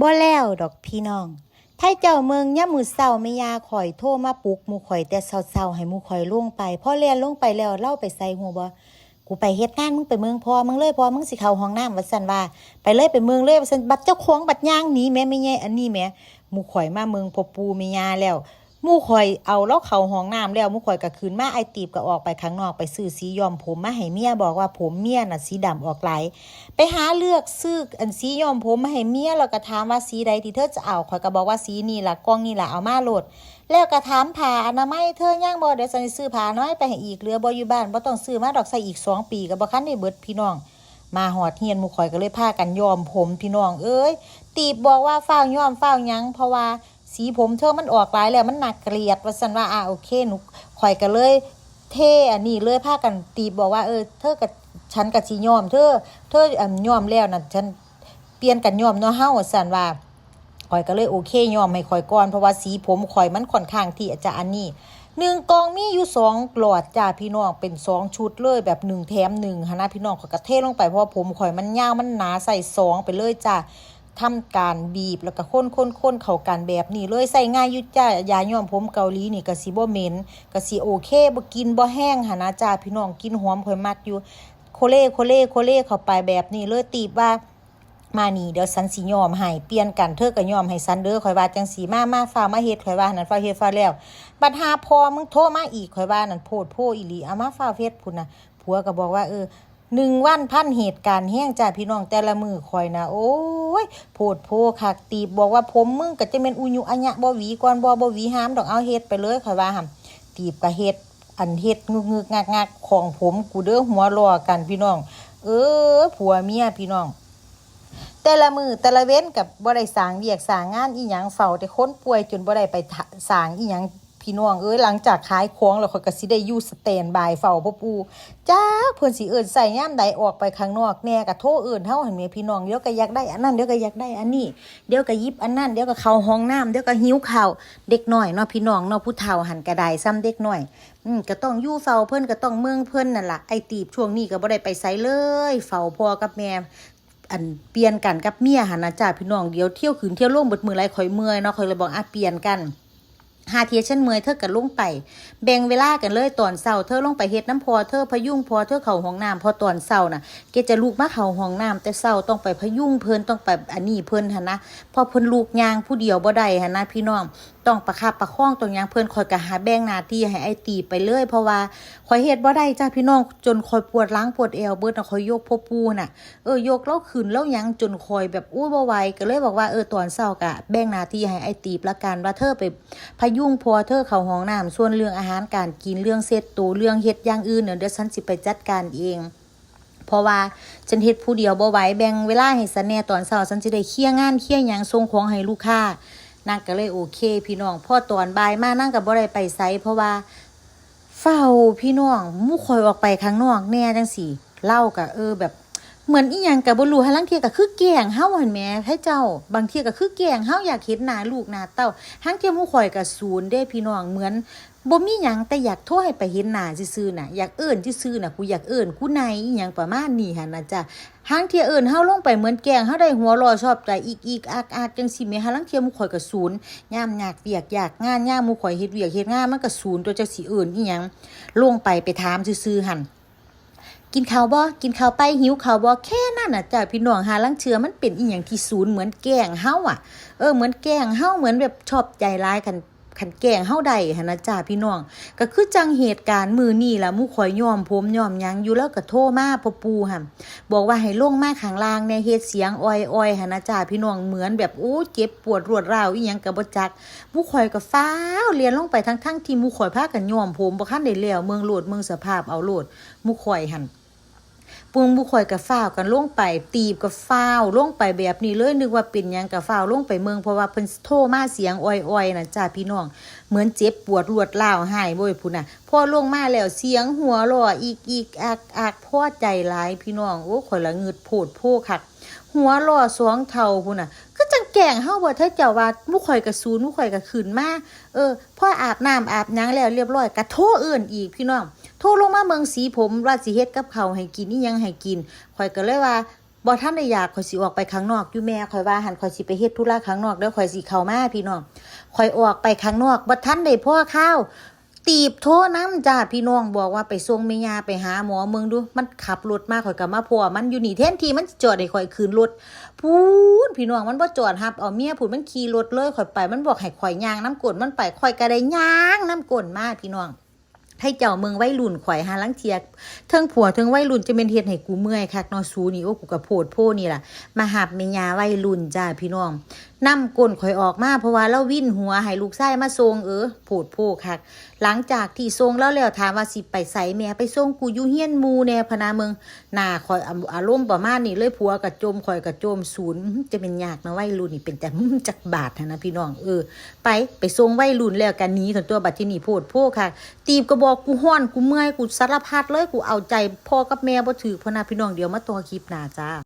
บ่แล้วดอกพี่น้องไทเจ้าเมืองย่ามือเศร้าไม่ยาข่อยโทรมาปลุกมูข่อยแต่เศร้าๆให้มูข่อยล่วงไปพ่อเรียนล่วงไปแล้วเล่าไปใส่หัวบ่กูไปเฮ็ดงานมึงไปเมืองพอมึงเลยพอมึงสิเข้าห้องน้ำว่าซั่นว่า ไปเลยไปเมืองเลยว่าซั่นบัดเจ้าของบัดย่างหนีแม่ไม่ใหญ่อันนี้แม่มูข่อยมาเมืองพ่อปูไม่ยาแล้ว มู่ข่อยเอาเลาเขาห้องน้ำแล้วมู่ข่อยก็คืนมาไอตีบก็ออกไปข้างนอกไปซื้อสีย้อมผมมาให้เมียบอกว่าผมเมียน่ะสีดำออกไหลไปหาเลือกซื้ออันสีย้อมผมมาให้เมียแล้วก็ถามว่าสีใดที่เธอจะเอาข่อยก็บอกว่าสีนี้ล่ะกล้องนี่ล่ะเอามาโหลด แล้วก็ถามผ่าอนามัยเธอย่างบ่เดี๋ยวฉันซื้อผ้าน้อยไปให้อีกเหลือบ่อยู่บ้านบ่ต้องซื้อมาดอกใส่อีกสองปีก็บ่คันได้เบิดพี่น้องมาหอดเฮียนมู่ข่อยก็เลยพากันย้อมผมพี่น้องเอ้ยตีบบอกว่าฟ้าย้อมฟ้ายังเพราะว่า สีผมเธอมันออกหลายแล้วมันหนักเกลียดว่าซั่นว่าอะโอเคหนูข่อยก็เลย เท่อันนี้เลยพากันตีบอกว่าเออเธอกับฉันกับสิยอม เธอ เธออ่ำยอมแล้วนะฉันเปลี่ยนกันยอมเนาะเฮาว่าซั่นว่าข่อยก็เลยโอเคยอมให้ข่อยก่อนเพราะว่าสีผมข่อยมันค่อนข้างที่จะอันนี้หนึ่งกองมีอยู่สองหลอดจ้าพี่น้องเป็นสองชุดเลยแบบหนึ่งแถมหนึ่งหนนะพี่น้องข่อยก็เทลงไปเพราะว่าผมข่อยมันยาวมันหนาใส่สองไปเลยจ้า ทำการบีบแล้วก็ค้นค้นค้นเข้ากันแบบนี้เลยใส่ง่ายยุ่จ้ายาย้อมผมเกาหลีนี่ก็สิบ่เหม็นก็สิโอเคบ่กินบ่แห้งหนนะจ้าพี่น้องกินหอมข่อยมักอยู่ โคเล่โคเล่โคเล่เข้าไปแบบนี้เลยตีบว่ามานี่เดี๋ยวสันสิยอมให้เปลี่ยนกันเธอก็ยอมให้สันเด้อข่อยว่าจังสีมามาฟ้ามาเฮ็ดข่อยว่านั่นฟ้าเฮ็ดฟ้าแล้ว บัดหาพอมึงโทรมาอีกข่อยว่านั่นโพดโพอีหลีเอามาฟ้าเฮ็ดพุ่นน่ะผัวก็บอกว่าเออ หนึ่งวันพันเหตุการณ์แห้งจ้าพี่น้องแต่ละมือข่อยนะโอ้ยโพดโพคักตีบบอกว่าผมมึงก็จะเป็นอุยุอัญญะบวีก่อนบ่บ่หวีห้ามดอกเอาเฮ็ดไปเลยข่อยว่าหั่นตีบก็เฮ็ดอันเฮ็ดงึกงึกงักงักของผมกูเด้อหัวรอกันพี่น้อง เออผัวเมียพี่น้อง แต่ละมือแต่ละเว้นกับบ่ได้สางเวียกสางงานอีหยังเฝ้าแต่คนป่วยจนบ่ได้ไปสางอีหยัง พี่น้องเอ้ยหลังจากขายของแล้วข่อยก็สิได้อยู่สแตนบายเฝ้าพ่อปู่จ้าเพิ่นสิเอิ้นใส่ยามใดออกไปข้างนอกแน่ก็โทรเอิ้นเฮาหั่นแม่พี่น้องเดี๋ยวก็อยากได้อันนั้นเดี๋ยวก็อยากได้อันนี้เดี๋ยวก็ยิบอันนั้นเดี๋ยวก็เข้าห้องน้ำเดี๋ยวก็หิวข้าวเด็กน้อยเนาะพี่น้องเนาะผู้เฒ่าหันกระไดซ้ำเด็กน้อยอืมก็ต้องอยู่เฝ้าเพิ่นก็ต้องเมืองเพิ่นนั่นล่ะไอ้ตีบช่วงนี้ก็บ่ได้ไปไสเลยเฝ้าพ่อกับแม่อันเปลี่ยนกันกับเมียหันนะจ้าพี่น้องเดี๋ยวเที่ยวคืนเที่ยวลงเบิดมือไรข่อยเมื่อยเนาะข่อยเลยบอกอะเปลี่ยนกัน หาเทียฉันเมื่อยเธอกับลุงไปแบ่งเวลากันเลยตอนเช้าเธอลงไปเฮ็ดน้ำพอเธอพยุงพอเธอเข่าห้องน้ำพอตอนเช้าน่ะแกจะลูกมาเข่าห้องน้ำแต่เช้าต้องไปพยุงเพิ่นต้องไปอันนี้เพิ่นหะนะพอเพิ่นลูกยางผู้เดียวบ่ได้หะนะพี่น้อง ต้องประคับประคองตรงยางเพิ่อนคอยก็หาแบ่งหน้าที่ให้ไอตีไปเลย เพราะว่าข่อยเฮ็ดบ่ได้จ้าพี่น้องจนคอยปวดล้างปวดเอวเบิดนะคอยยกพ่อปูน่ะเออยกแล้วขึ้นแล้วยังจนคอยแบบอู้บ่ไหวก็เลยบอกว่าเออตอนเช้ากะแบ่งหน้าที่ให้ไอตีบละกันว่าเธอไปพยุงพอเธอเข้าห้องน้ำส่วนเรื่องอาหารการกินเรื่องเซ็ตตัวเรื่องเฮ็ดอย่างอื่นเนี่ยเดี๋ยวฉันสิไปจัดการเองเพราะว่าฉันเฮ็ดผู้เดียวบ่ไหวแบ่งเวลาให้ฉันแหน่ตอนเช้าฉันสิได้เคลียร์งานเคลียร์หยังส่งของให้ลูกค้า นางก็เลยโอเค พี่น้องพ่อตอนบ่ายมานั่งก็บ่ได้ไปไซเพราะว่า เฝ้าพี่น้องมู่ค่อยออกไปข้างนอกแน่จังสี่เล่าก็เออแบบ เหมือนอีหยังก็บ่รู้หาลังเทียก็คือแกงเฮาเหั่นแหมให้เจ้า บางเทียก็คือแกงเฮาอยากเห็นหน้าลูกหน้าเต้าหังเทียมู่ข่อยก็ศูนย์เด้พี่น้องเหมือนบ่มีหยังแต่อยากโทรให้ไปเห็นหน้าซื่อๆน่ะอยากเอิ้นซื่อๆน่ะกูอยากเอิ้นกูในอีหยังประมาณนี้หั่นน่ะจ้ะหางเทียเอิ้นเฮาลงไปเหมือนแกงเฮาได้หัวรอชอบใจอีกอีกอักอักจังซี่แหมหาลังเทียหมู่ข่อยก็ศูนย์ยามยากเวียกอยากงานยามหมู่ข่อยเฮ็ดเวียกเฮ็ดงานมันก็ศูนย์ตัวจักสิเอิ้นอีหยังลงไปไปถามซื่อๆหั่น กินข้าวบ่กินข้าวไปหิวข้าวบ่แค่นั้นน่ะจ้ะพี่น้องหาลังเชือมันเป็นอีหยังที่ศูนย์เหมือนแกงเฮาอะ เออเหมือนแกงเฮาเหมือนแบบชอบใจร้ายกันคันแกงเฮาได้หั่นะจ้าพี่น้อง ก็คือจังเหตุการณ์มือนี่ละมู่ข่อยยอมผมยอมยังอยู่แล้วก็โทรมาพ่อปูหั่นบอกว่าให้ลงมาข้างล่างแน่เฮ็ดเสียงอ้อยๆหั่นนะจ้าพี่น้องเหมือนแบบโอ้เจ็บปวดรวดร้าวอีหยังก็บ่จักมู่ข่อยก็ฟ้าวเรียนลงไปทั้งๆที่มู่ข่อยพากันยอมผมบ่คันได้แล้วเมืองโลดเมืองสภาพเอาโลดมู่ข่อยหั่น ปุงบุคอยกับฝ้าวกันล่วงไป ตีบกับฝ้าวลงไปแบบนี้เลยนึกว่าเป็นยังกับฝ้าวลงไปเมืองเพราะว่าเพิ่นโทรมาเสียงอ่อยๆนะจ้าพี่น้อง เหมือนเจ็บปวดรวดร้าวหายบ่ยพุ่นน่ะพอล่วงมาแล้วเสียงหัวเรออีกอีกอักอักพ่อใจหลายพี่น้องโอ้ข่อยละงึดโผดโพคักหัวล่อสวงเท่าพุ่นน่ะ จังแกล้งเฮาบ่เธอเจ้าว่ามู่ข่อยก็ศูนย์หมู่ข่อยก็ขึ้นมาเออพออาบน้ำอาบยังแล้วเรียบร้อยก็โทรเอิ้นอีกพี่น้องโทรลงมาเมืองสีผมว่าสิเฮ็ดกับข้าวให้กินอีหยังให้กินข่อยก็เลยว่าบ่ทันได้อยากข่อยสิออกไปข้างนอกอยู่แม่ข่อยว่าหันข่อยสิไปเฮ็ดธุระข้างนอกเด้อข่อยสิเข้ามาพี่น้องข่อยออกไปข้างนอกบ่ทันได้พ่อข้าว ตีบโทรน้ำจ้าพี่น้องบอกว่าไปส่งแม่ยาไปหาหมอเมืองดู มันขับรถมาข่อยก็มาพัวมันอยู่นี่แทนทีมันจอดให้ข่อยคืนรถพูนพี่น้องมันบ่จอดรับเอาเมียพูนมันขี่รถเลยข่อยไป มันบอกให้ข่อยยางน้ำกลนมันไปข่อยก็ไดยางน้ำกลนมากพี่น้องให้เจ้าเมืองไว้รุ่นข่อยหาลังเทียกเทิงผัวเทิงไว้รุ่นจะเป็นเฮ็ดให้กูเมื่อยคักนอสูนี่โอ้กูกระโพดโพนี่ล่ะมาหับเมียาไว้รุ่นจ้าพี่น้องนำก้นข่อยออกมาเพราะว่าเราวิ่นหัวให้ลูกชายมาส่งเออโพดโพคักหลังจากที่ส่งแล้วแล้วถามว่าสิไปใส่แม่ไปส่งกูอยู่เฮียนมูแน่พนาเมืองหน้าข่อยอารมณ์ประมาณนี้เลยผัวกระโจมข่อยกระโจมศูนย์จะเป็นยากนะไว้รุ่นนี่เป็นแต่จักบาทนะพี่น้องเออ ไปไปส่งไว้รุ่นแล้วกันนี้ถอนตัวบัดที่นี่โพดโพค่ะตีบก็บอกกูห้อนกูเมื่อยกูสารพัดเลยกูเอาใจพ่อกับแม่บ่ถือพนาพี่น้องเดี๋ยวมาต่อคลิปหน้าจ้า